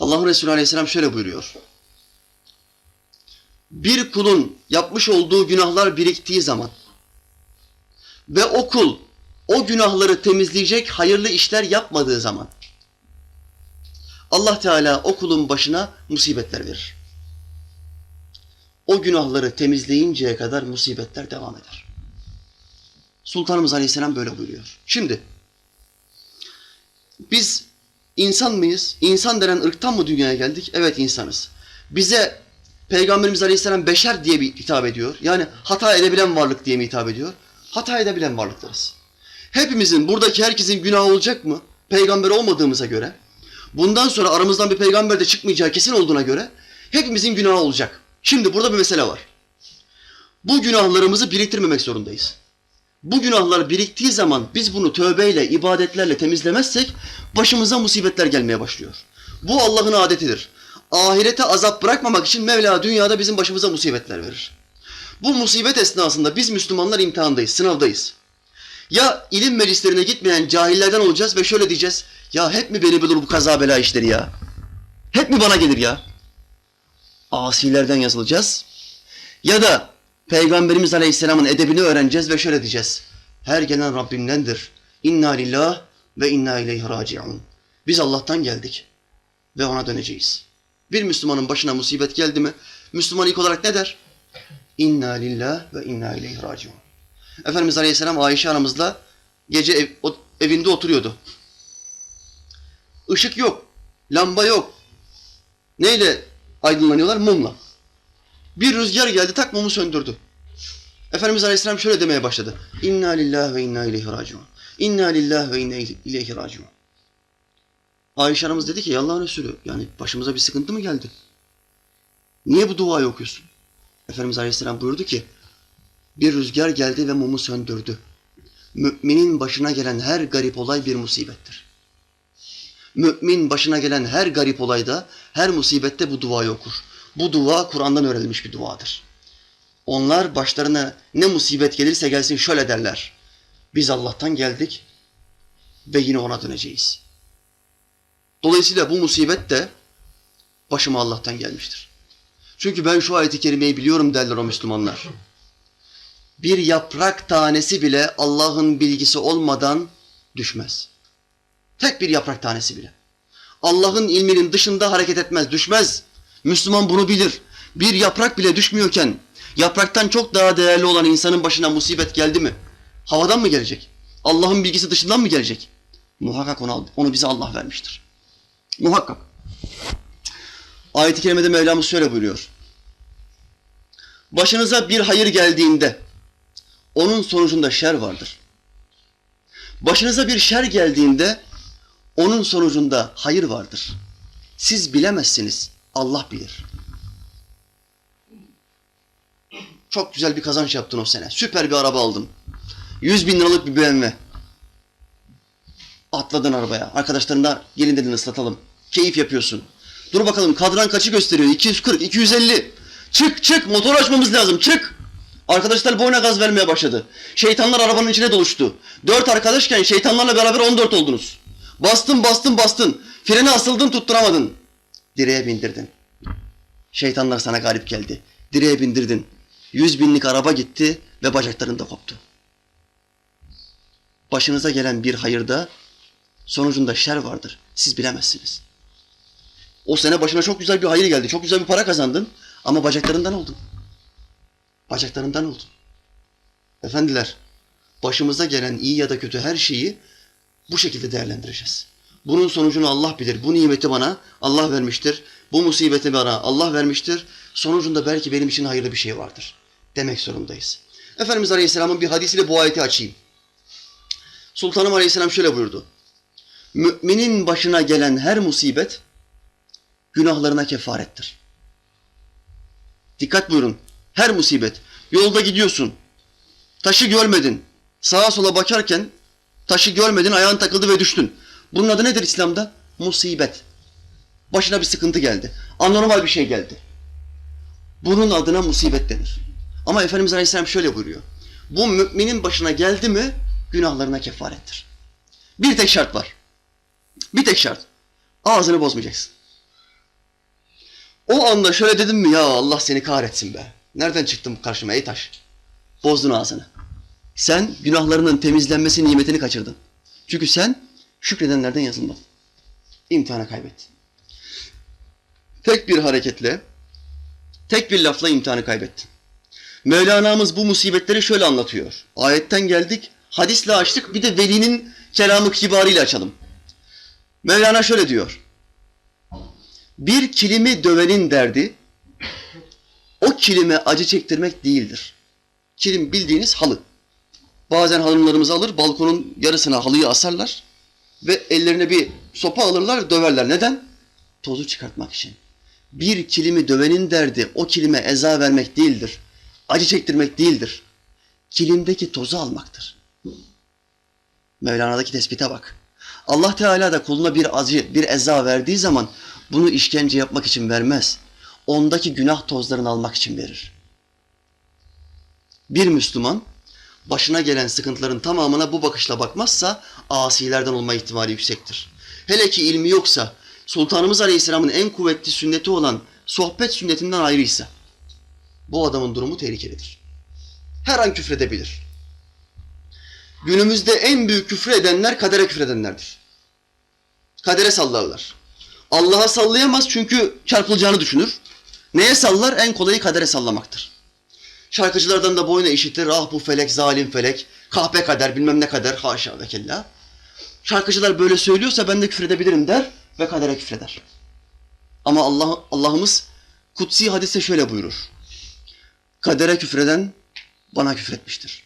Allah Resulü Aleyhisselam şöyle buyuruyor. Bir kulun yapmış olduğu günahlar biriktiği zaman ve o kul o günahları temizleyecek hayırlı işler yapmadığı zaman Allah Teala o kulun başına musibetler verir. O günahları temizleyinceye kadar musibetler devam eder. Sultanımız Aleyhisselam böyle buyuruyor. Şimdi biz insan mıyız? İnsan denen ırktan mı dünyaya geldik? Evet insanız. Bize Peygamberimiz Aleyhisselam beşer diye bir hitap ediyor. Yani hata edebilen varlık diye mi hitap ediyor? Hata edebilen varlıklarız. Hepimizin, buradaki herkesin günahı olacak mı? Peygamber olmadığımıza göre, bundan sonra aramızdan bir peygamber de çıkmayacağı kesin olduğuna göre hepimizin günahı olacak. Şimdi burada bir mesele var. Bu günahlarımızı biriktirmemek zorundayız. Bu günahlar biriktiği zaman biz bunu tövbeyle, ibadetlerle temizlemezsek başımıza musibetler gelmeye başlıyor. Bu Allah'ın adetidir. Ahirete azap bırakmamak için Mevla dünyada bizim başımıza musibetler verir. Bu musibet esnasında biz Müslümanlar imtihandayız, sınavdayız. Ya ilim meclislerine gitmeyen cahillerden olacağız ve şöyle diyeceğiz. Ya hep mi beni bulur bu kaza bela işleri ya? Hep mi bana gelir ya? Asilerden yazılacağız. Ya da Peygamberimiz Aleyhisselam'ın edebini öğreneceğiz ve şöyle diyeceğiz. Her gelen Rabbimdendir. İnna lillah ve inna ileyhi raciun. Biz Allah'tan geldik ve ona döneceğiz. Bir Müslümanın başına musibet geldi mi, Müslüman ilk olarak ne der? İnna lillah ve inna ileyhi raciun. Efendimiz Aleyhisselam Ayşe anamızla gece ev, o, evinde oturuyordu. Işık yok, lamba yok. Neyle aydınlanıyorlar? Mumla. Bir rüzgar geldi tak mumu söndürdü. Efendimiz Aleyhisselam şöyle demeye başladı. İnna lillahi ve inna ileyhi raciun. İnna lillahi ve inna ileyhi raciun. Ayşe anamız dedi ki Allah'ın Resulü yani başımıza bir sıkıntı mı geldi? Niye bu duayı okuyorsun? Efendimiz Aleyhisselam buyurdu ki bir rüzgar geldi ve mumu söndürdü. Müminin başına gelen her garip olay bir musibettir. Mümin başına gelen her garip olayda, her musibette bu duayı okur. Bu dua Kur'an'dan öğrenilmiş bir duadır. Onlar başlarına ne musibet gelirse gelsin şöyle derler. Biz Allah'tan geldik ve yine ona döneceğiz. Dolayısıyla bu musibet de başıma Allah'tan gelmiştir. Çünkü ben şu ayeti kerimeyi biliyorum derler o Müslümanlar. Bir yaprak tanesi bile Allah'ın bilgisi olmadan düşmez. Tek bir yaprak tanesi bile. Allah'ın ilminin dışında hareket etmez, düşmez. Müslüman bunu bilir. Bir yaprak bile düşmüyorken yapraktan çok daha değerli olan insanın başına musibet geldi mi? Havadan mı gelecek? Allah'ın bilgisi dışından mı gelecek? Muhakkak onu, onu bize Allah vermiştir. Muhakkak. Ayet-i kerimede Mevlamız şöyle buyuruyor. Başınıza bir hayır geldiğinde onun sonucunda şer vardır. Başınıza bir şer geldiğinde onun sonucunda hayır vardır. Siz bilemezsiniz. Allah bilir. Çok güzel bir kazanç yaptın o sene. Süper bir araba aldın. 100 bin liralık bir BMW. Atladın arabaya. Arkadaşlarına gelin dedin ıslatalım. Keyif yapıyorsun. Dur bakalım kadran kaçı gösteriyor? 240, 250. Çık çık motor açmamız lazım çık. Arkadaşlar boyuna gaz vermeye başladı. Şeytanlar arabanın içine doluştu. Dört arkadaşken şeytanlarla beraber 14 oldunuz. Bastın bastın bastın. Freni asıldın tutturamadın. Direğe bindirdin. Şeytanlar sana galip geldi. Direğe bindirdin. Yüz binlik araba gitti ve bacakların da koptu. Başınıza gelen bir hayırda sonucunda şer vardır. Siz bilemezsiniz. O sene başına çok güzel bir hayır geldi. Çok güzel bir para kazandın ama bacaklarından oldun. Bacaklarından oldun. Efendiler, başımıza gelen iyi ya da kötü her şeyi bu şekilde değerlendireceğiz. Bunun sonucunu Allah bilir. Bu nimeti bana Allah vermiştir. Bu musibeti bana Allah vermiştir. Sonucunda belki benim için hayırlı bir şey vardır. Demek zorundayız. Efendimiz Aleyhisselam'ın bir hadisiyle bu ayeti açayım. Sultanım Aleyhisselam şöyle buyurdu. Müminin başına gelen her musibet günahlarına kefarettir. Dikkat buyurun. Her musibet. Yolda gidiyorsun. Taşı görmedin. Sağa sola bakarken taşı görmedin, ayağın takıldı ve düştün. Bunun adı nedir İslam'da? Musibet. Başına bir sıkıntı geldi. Anormal bir şey geldi. Bunun adına musibet denir. Ama Efendimiz Aleyhisselam şöyle buyuruyor. Bu müminin başına geldi mi günahlarına kefarettir. Bir tek şart var. Bir tek şart. Ağzını bozmayacaksın. O anda şöyle dedim mi ya Allah seni kahretsin be. Nereden çıktın karşıma ey taş? Bozdun ağzını. Sen günahlarının temizlenmesi nimetini kaçırdın. Çünkü sen şükredenlerden yazılmadın. İmtihanı kaybettin. Tek bir hareketle, tek bir lafla imtihanı kaybettin. Mevlana'mız bu musibetleri şöyle anlatıyor. Ayetten geldik, hadisle açtık, bir de velinin kelamı kibarıyla açalım. Mevlana şöyle diyor. Bir kilimi dövenin derdi, o kilime acı çektirmek değildir. Kilim bildiğiniz halı. Bazen hanımlarımız alır, balkonun yarısına halıyı asarlar ve ellerine bir sopa alırlar, döverler. Neden? Tozu çıkartmak için. Bir kilimi dövenin derdi, o kilime eza vermek değildir. Acı çektirmek değildir. Kilimdeki tozu almaktır. Mevlana'daki tespite bak. Allah Teala da kuluna bir acı, bir eza verdiği zaman bunu işkence yapmak için vermez. Ondaki günah tozlarını almak için verir. Bir Müslüman başına gelen sıkıntıların tamamına bu bakışla bakmazsa asilerden olma ihtimali yüksektir. Hele ki ilmi yoksa, Sultanımız Aleyhisselam'ın en kuvvetli sünneti olan sohbet sünnetinden ayrıysa, bu adamın durumu tehlikelidir. Her an küfredebilir. Günümüzde en büyük küfür edenler kadere küfredenlerdir. Kadere sallarlar. Allah'a sallayamaz çünkü çarpılacağını düşünür. Neye sallar? En kolayı kadere sallamaktır. Şarkıcılardan da boyuna işitir. Ah bu felek, zalim felek, kahpe kader, bilmem ne kader, haşa ve kella. Şarkıcılar böyle söylüyorsa ben de küfredebilirim der ve kadere küfreder. Ama Allah Allah'ımız kutsi hadise şöyle buyurur. Kadere küfreden bana küfretmiştir.